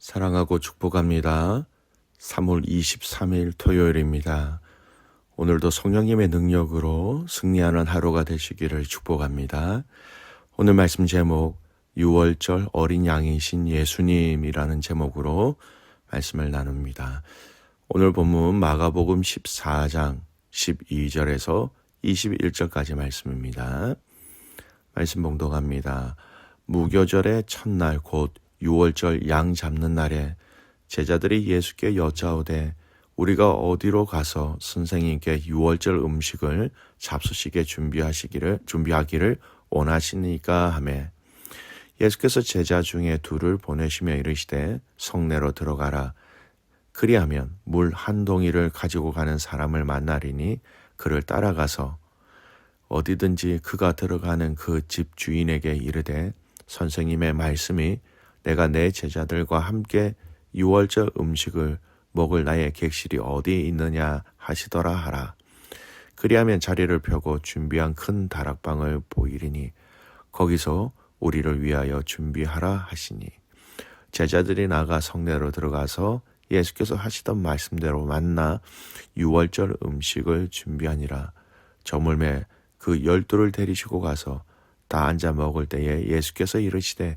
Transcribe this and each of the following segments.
사랑하고 축복합니다. 3월 23일 토요일입니다. 오늘도 성령님의 능력으로 승리하는 하루가 되시기를 축복합니다. 오늘 말씀 제목 6월절 어린 양이신 예수님이라는 제목으로 말씀을 나눕니다. 오늘 본문 마가복음 14장 12절에서 21절까지 말씀입니다. 말씀 봉독합니다. 무교절의 첫날 곧 6월절 양 잡는 날에 제자들이 예수께 여짜오되 우리가 어디로 가서 선생님께 6월절 음식을 잡수시게 준비하시기를 준비하기를 원하시니까 하매 예수께서 제자 중에 둘을 보내시며 이르시되 성내로 들어가라. 그리하면 물 한 동이를 가지고 가는 사람을 만나리니 그를 따라가서 어디든지 그가 들어가는 그 집 주인에게 이르되 선생님의 말씀이 내가 내 제자들과 함께 유월절 음식을 먹을 나의 객실이 어디 있느냐 하시더라 하라. 그리하면 자리를 펴고 준비한 큰 다락방을 보이리니 거기서 우리를 위하여 준비하라 하시니 제자들이 나가 성내로 들어가서 예수께서 하시던 말씀대로 만나 유월절 음식을 준비하니라. 저물매 그 열두를 데리시고 가서 다 앉아 먹을 때에 예수께서 이르시되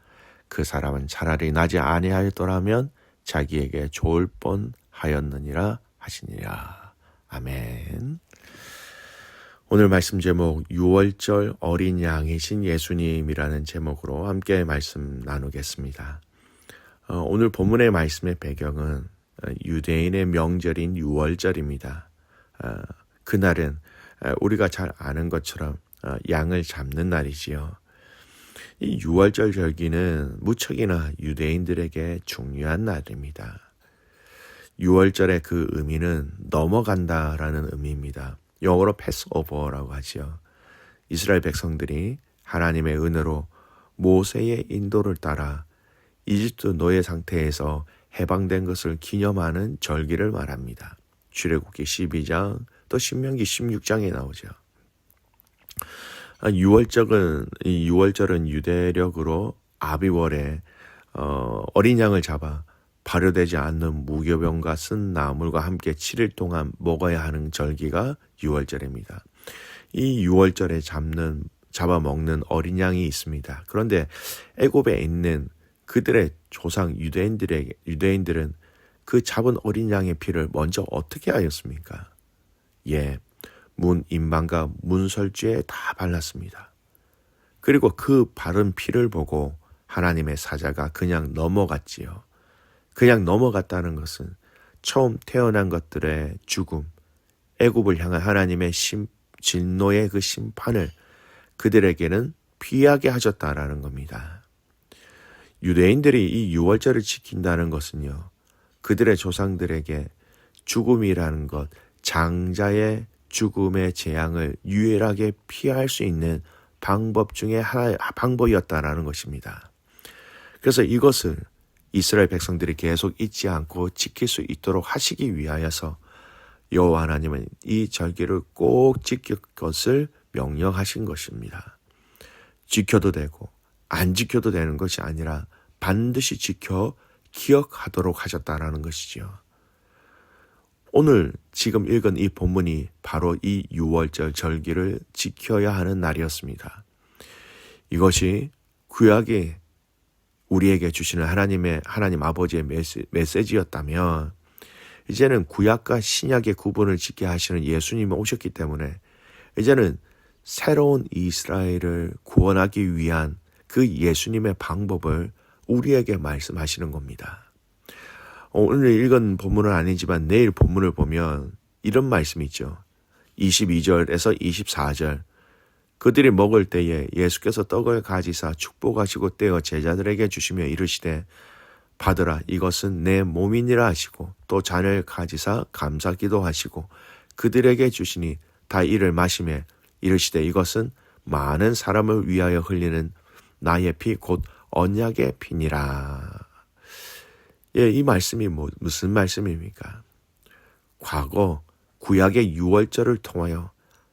그 사람은 차라리 나지 아니하였더라면 자기에게 좋을 뻔하였느니라 하시니라. 아멘. 오늘 말씀 제목 6월절 어린 양이신 예수님이라는 제목으로 함께 말씀 나누겠습니다. 어, 오늘 본문의 말씀의 배경은 유대인의 명절인 6월절입니다. 어, 그날은 우리가 잘 아는 것처럼 어, 양을 잡는 날이지요. 이 6월절 절기는 무척이나 유대인들에게 중요한 날입니다. 6월절의 그 의미는 넘어간다라는 의미입니다. 영어로 패스오버라고 하지요. 이스라엘 백성들이 하나님의 은혜로 모세의 인도를 따라 이집트 노예 상태에서 해방된 것을 기념하는 절기를 말합니다. 출애굽기 12장 또 신명기 16장에 나오죠. 6월절은 아, 이 6월절은 유대력으로 아비월에 어, 어린 양을 잡아 발효되지 않는 무교병과 쓴 나물과 함께 7일 동안 먹어야 하는 절기가 6월절입니다. 이 6월절에 잡는 잡아 먹는 어린 양이 있습니다. 그런데 애굽에 있는 그들의 조상 유대인들에게 유대인들은 그 잡은 어린 양의 피를 먼저 어떻게 하였습니까? 예, 문 인방과 문설주에 다 발랐습니다. 그리고 그 바른 피를 보고 하나님의 사자가 그냥 넘어갔지요. 그냥 넘어갔다는 것은 처음 태어난 것들의 죽음, 애굽을 향한 하나님의 심, 진노의 그 심판을 그들에게는 피하게 하셨다라는 겁니다. 유대인들이 이 유월절을 지킨다는 것은요, 그들의 조상들에게 죽음이라는 것, 장자의 죽음의 재앙을 유일하게 피할 수 있는 방법 중에 하나의 방법이었다라는 것입니다. 그래서 이것을 이스라엘 백성들이 계속 잊지 않고 지킬 수 있도록 하시기 위하여서 여호와 하나님은 이 절기를 꼭 지킬 것을 명령하신 것입니다. 지켜도 되고 안 지켜도 되는 것이 아니라 반드시 지켜 기억하도록 하셨다라는 것이지요. 오늘 지금 읽은 이 본문이 바로 이 6월절 절기를 지켜야 하는 날이었습니다. 이것이 구약이 우리에게 주시는 하나님의 하나님 아버지의 메시지, 였다면 이제는 구약과 신약의 구분을 짓게 하시는 예수님이 오셨기 때문에 이제는 새로운 이스라엘을 구원하기 위한 그 예수님의 방법을 우리에게 말씀하시는 겁니다. 어, 오늘 읽은 본문은 아니지만 내일 본문을 보면 이런 말씀이 있죠. 22절에서 24절. 그들이 먹을 때에 예수께서 떡을 가지사 축복하시고 떼어 제자들에게 주시며 이르시되 받으라 이것은 내 몸이니라 하시고 또 잔을 가지사 감사 기도 하시고 그들에게 주시니 다 이를 마시매 이르시되 이것은 많은 사람을 위하여 흘리는 나의 피 곧 언약의 피니라. 예, 이 말씀이 뭐, 무슨 말씀입니까? 과거 구약의 유월절을 통하여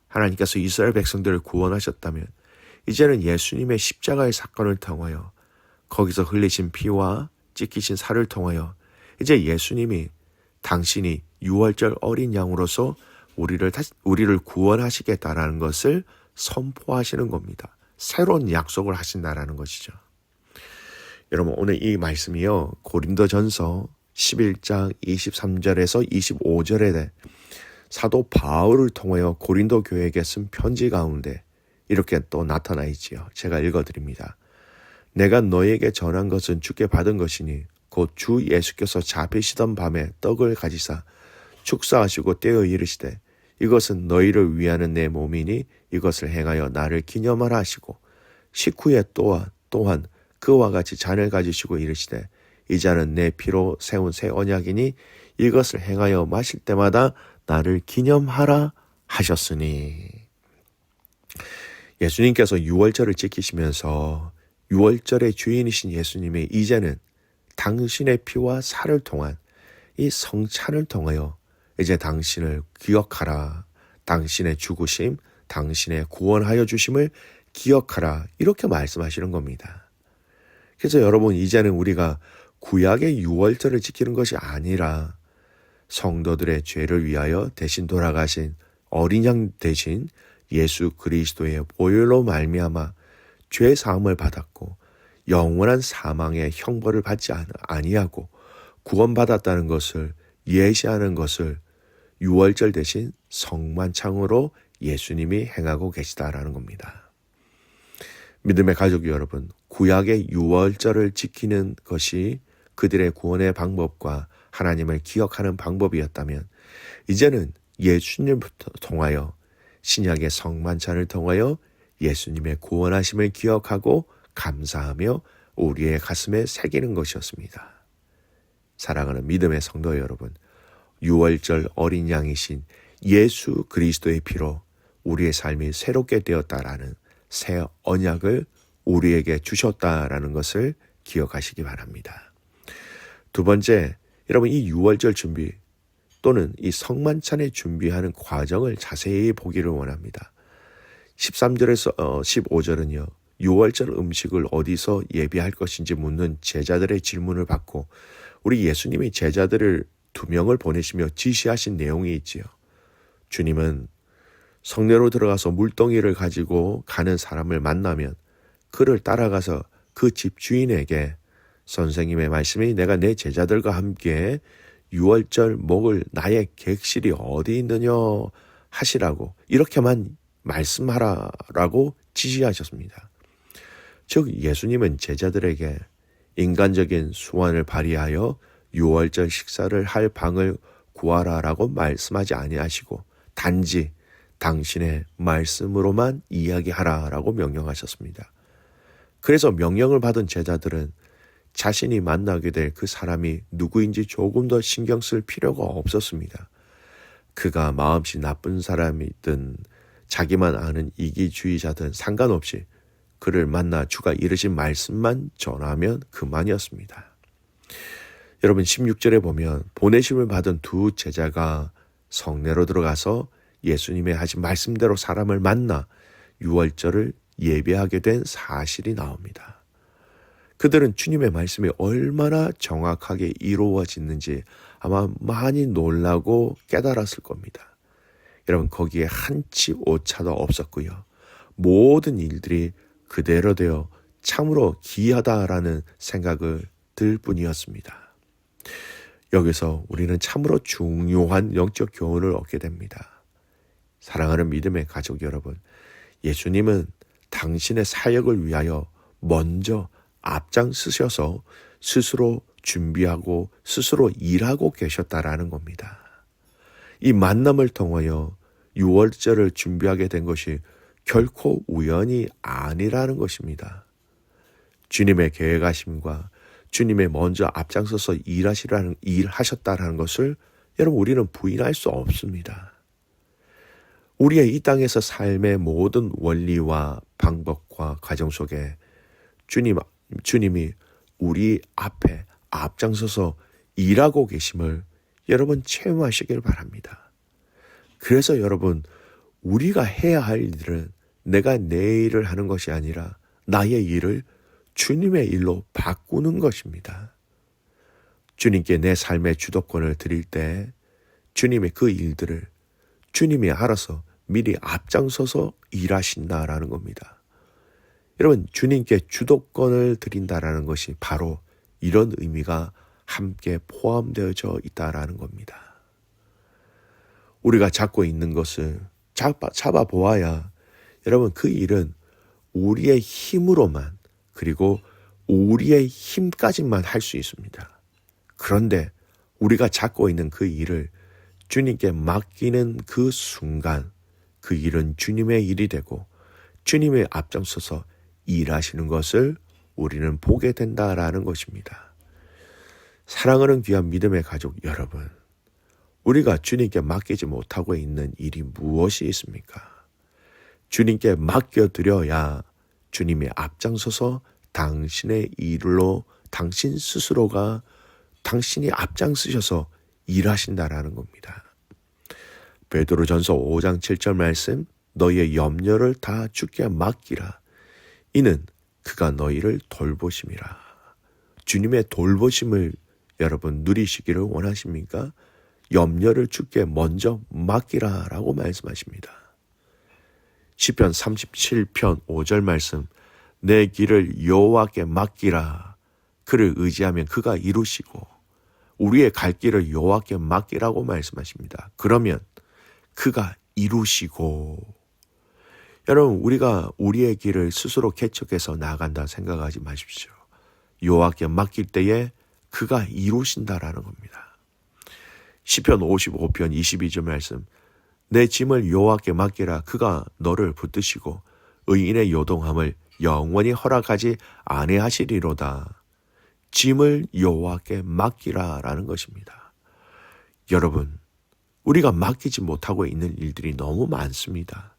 하나님께서 이스라엘 백성들을 구원하셨다면 이제는 예수님의 십자가의 사건을 통하여 거기서 흘리신 피와 찢기신 살을 통하여 이제 예수님이 당신이 유월절 어린 양으로서 우리를 다시, 우리를 구원하시겠다라는 것을 선포하시는 겁니다. 새로운 약속을 하신다라는 것이죠. 여러분 오늘 이 말씀이요 고린도전서 11장 23절에서 25절에 사도 바울을 통하여 고린도 교회에게 쓴 편지 가운데 이렇게 또 나타나 있지요. 제가 읽어 드립니다. 내가 너에게 전한 것은 주께 받은 것이니 곧 주 예수께서 잡히시던 밤에 떡을 가지사 축사하시고 떼어 이르시되 이것은 너희를 위하는 내 몸이니 이것을 행하여 나를 기념하라 하시고 식후에 또한 또한 그와 같이 잔을 가지시고 이르시되 이 잔은 내 피로 세운 새 언약이니 이것을 행하여 마실 때마다 나를 기념하라 하셨으니 예수님께서 유월절을 지키시면서 유월절의 주인이신 예수님의 이제는 당신의 피와 살을 통한 이 성찬을 통하여 이제 당신을 기억하라. 당신의 죽으심, 당신의 구원하여 주심을 기억하라. 이렇게 말씀하시는 겁니다. 그래서 여러분, 이제는 우리가 구약의 유월절을 지키는 것이 아니라 성도들의 죄를 위하여 대신 돌아가신 어린 양 대신 예수 그리스도의 보혈로 말미암아 죄 사함을 받았고 영원한 사망의 형벌을 받지 아니하고 구원받았다는 것을 예시하는 것을 유월절 대신 성만창으로 예수님이 행하고 계시다라는 겁니다. 믿음의 가족 여러분, 구약의 유월절을 지키는 것이 그들의 구원의 방법과 하나님을 기억하는 방법이었다면 이제는 예수님부터 통하여 신약의 성만찬을 통하여 예수님의 구원하심을 기억하고 감사하며 우리의 가슴에 새기는 것이었습니다. 사랑하는 믿음의 성도 여러분, 6월절 어린 양이신 예수 그리스도의 피로 우리의 삶이 새롭게 되었다라는 새 언약을 우리에게 주셨다라는 것을 기억하시기 바랍니다. 두 번째, 여러분 이 6월절 준비 또는 이 성만찬의 준비하는 과정을 자세히 보기를 원합니다. 13절에서 15절은요. 어, 6월절 음식을 어디서 예비할 것인지 묻는 제자들의 질문을 받고 우리 예수님이 제자들을 두 명을 보내시며 지시하신 내용이 있지요. 주님은 성내로 들어가서 물동이를 가지고 가는 사람을 만나면 그를 따라가서 그 집 주인에게 선생님의 말씀이 내가 내 제자들과 함께 유월절 먹을 나의 객실이 어디 있느냐 하시라고 이렇게만 말씀하라라고 지시하셨습니다. 즉 예수님은 제자들에게 인간적인 수완을 발휘하여 유월절 식사를 할 방을 구하라라고 말씀하지 아니하시고 단지 당신의 말씀으로만 이야기하라라고 명령하셨습니다. 그래서 명령을 받은 제자들은 자신이 만나게 될 그 사람이 누구인지 조금 더 신경 쓸 필요가 없었습니다. 그가 마음씨 나쁜 사람이든 자기만 아는 이기주의자든 상관없이 그를 만나 주가 이르신 말씀만 전하면 그만이었습니다. 여러분 16절에 보면 보내심을 받은 두 제자가 성내로 들어가서 예수님의 하신 말씀대로 사람을 만나 유월절을 예배하게 된 사실이 나옵니다. 그들은 주님의 말씀이 얼마나 정확하게 이루어지는지 아마 많이 놀라고 깨달았을 겁니다. 여러분, 거기에 한치 오차도 없었고요. 모든 일들이 그대로 되어 참으로 기이하다라는 생각을 들 뿐이었습니다. 여기서 우리는 참으로 중요한 영적 교훈을 얻게 됩니다. 사랑하는 믿음의 가족 여러분, 예수님은 당신의 사역을 위하여 먼저 앞장서셔서 스스로 준비하고 스스로 일하고 계셨다라는 겁니다. 이 만남을 통하여 유월절을 준비하게 된 것이 결코 우연이 아니라는 것입니다. 주님의 계획하심과 주님의 먼저 앞장서서 일하시라는 일하셨다라는 것을 여러분 우리는 부인할 수 없습니다. 우리의 이 땅에서 삶의 모든 원리와 방법과 과정 속에 주님 주님이 우리 앞에 앞장서서 일하고 계심을 여러분 체험하시길 바랍니다. 그래서 여러분 우리가 해야 할 일은 내가 내 일을 하는 것이 아니라 나의 일을 주님의 일로 바꾸는 것입니다. 주님께 내 삶의 주도권을 드릴 때 주님의 그 일들을 주님이 알아서 미리 앞장서서 일하신다라는 겁니다. 여러분, 주님께 주도권을 드린다라는 것이 바로 이런 의미가 함께 포함되어져 있다라는 겁니다. 우리가 잡고 있는 것을 잡아, 잡아 보아야 여러분 그 일은 우리의 힘으로만 그리고 우리의 힘까지만 할 수 있습니다. 그런데 우리가 잡고 있는 그 일을 주님께 맡기는 그 순간 그 일은 주님의 일이 되고 주님의 앞장서서 일하시는 것을 우리는 보게 된다라는 것입니다. 사랑하는 귀한 믿음의 가족 여러분, 우리가 주님께 맡기지 못하고 있는 일이 무엇이 있습니까? 주님께 맡겨드려야 주님이 앞장서서 당신의 일로 당신 스스로가 당신이 앞장서셔서 일하신다라는 겁니다. 베드로전서 5장 7절 말씀 너희의 염려를 다 주께 맡기라. 이는 그가 너희를 돌보심이라. 주님의 돌보심을 여러분 누리시기를 원하십니까? 염려를 주께 먼저 맡기라라고 말씀하십니다. 시편 37편 5절 말씀 내 길을 여호와께 맡기라 그를 의지하면 그가 이루시고 우리의 갈 길을 여호와께 맡기라고 말씀하십니다. 그러면 그가 이루시고 여러분 우리가 우리의 길을 스스로 개척해서 나아간다 생각하지 마십시오. 여호와께 맡길 때에 그가 이루신다라는 겁니다. 시편 55편 22절 말씀 내 짐을 여호와께 맡기라 그가 너를 붙드시고 의인의 요동함을 영원히 허락하지 아니하시리로다. 짐을 여호와께 맡기라라는 것입니다. 여러분, 우리가 맡기지 못하고 있는 일들이 너무 많습니다.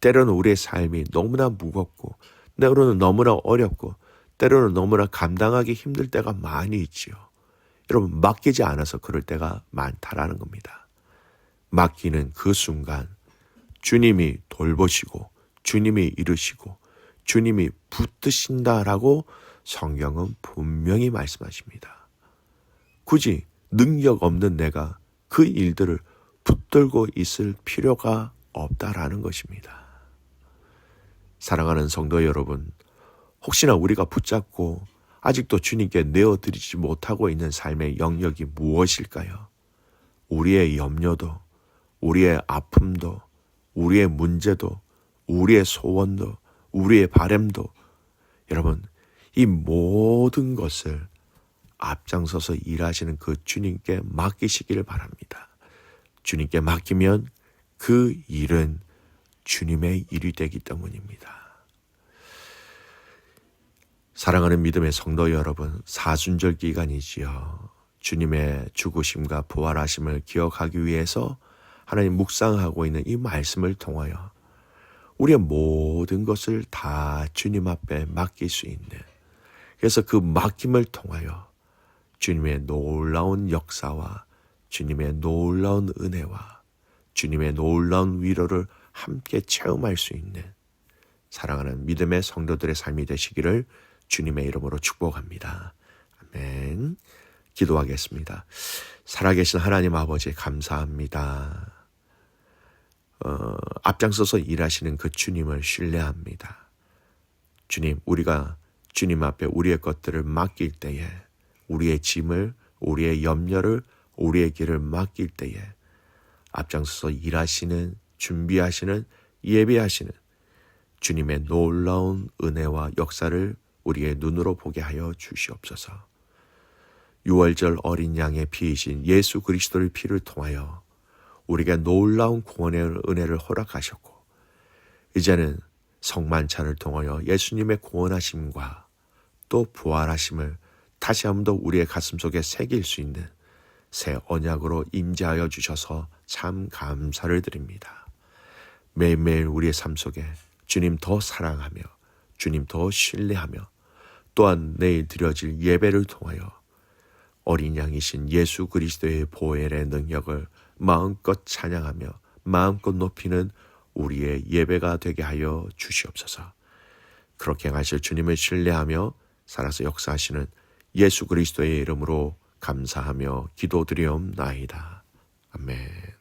때로는 우리의 삶이 너무나 무겁고, 때로는 너무나 어렵고, 때로는 너무나 감당하기 힘들 때가 많이 있지요. 여러분, 맡기지 않아서 그럴 때가 많다라는 겁니다. 맡기는 그 순간, 주님이 돌보시고, 주님이 이루시고, 주님이 붙드신다라고 성경은 분명히 말씀하십니다. 굳이 능력 없는 내가 그 일들을 붙들고 있을 필요가 없다라는 것입니다. 사랑하는 성도 여러분, 혹시나 우리가 붙잡고 아직도 주님께 내어드리지 못하고 있는 삶의 영역이 무엇일까요? 우리의 염려도, 우리의 아픔도, 우리의 문제도, 우리의 소원도, 우리의 바램도, 여러분, 이 모든 것을 앞장서서 일하시는 그 주님께 맡기시기를 바랍니다. 주님께 맡기면 그 일은 주님의 일이 되기 때문입니다. 사랑하는 믿음의 성도 여러분, 사순절 기간이지요. 주님의 죽으심과 부활하심을 기억하기 위해서 하나님 묵상하고 있는 이 말씀을 통하여 우리의 모든 것을 다 주님 앞에 맡길 수 있는 그래서 그 맡김을 통하여 주님의 놀라운 역사와 주님의 놀라운 은혜와 주님의 놀라운 위로를 함께 체험할 수 있는 사랑하는 믿음의 성도들의 삶이 되시기를 주님의 이름으로 축복합니다. 아멘. 기도하겠습니다. 살아계신 하나님 아버지 감사합니다. 어, 앞장서서 일하시는 그 주님을 신뢰합니다. 주님, 우리가 주님 앞에 우리의 것들을 맡길 때에 우리의 짐을, 우리의 염려를, 우리의 길을 맡길 때에 앞장서서 일하시는, 준비하시는, 예배하시는 주님의 놀라운 은혜와 역사를 우리의 눈으로 보게 하여 주시옵소서. 6월절 어린 양의 피이신 예수 그리스도의 피를 통하여 우리가 놀라운 구원의 은혜를 허락하셨고 이제는 성만찬을 통하여 예수님의 구원하심과 또 부활하심을 다시 한번 더 우리의 가슴 속에 새길 수 있는 새 언약으로 임재하여 주셔서 참 감사를 드립니다. 매일매일 우리의 삶 속에 주님 더 사랑하며 주님 더 신뢰하며 또한 내일 드려질 예배를 통하여 어린 양이신 예수 그리스도의 보혈의 능력을 마음껏 찬양하며 마음껏 높이는 우리의 예배가 되게 하여 주시옵소서. 그렇게 하실 주님을 신뢰하며 살아서 역사하시는 예수 그리스도의 이름으로 감사하며 기도드리옵나이다. 아멘.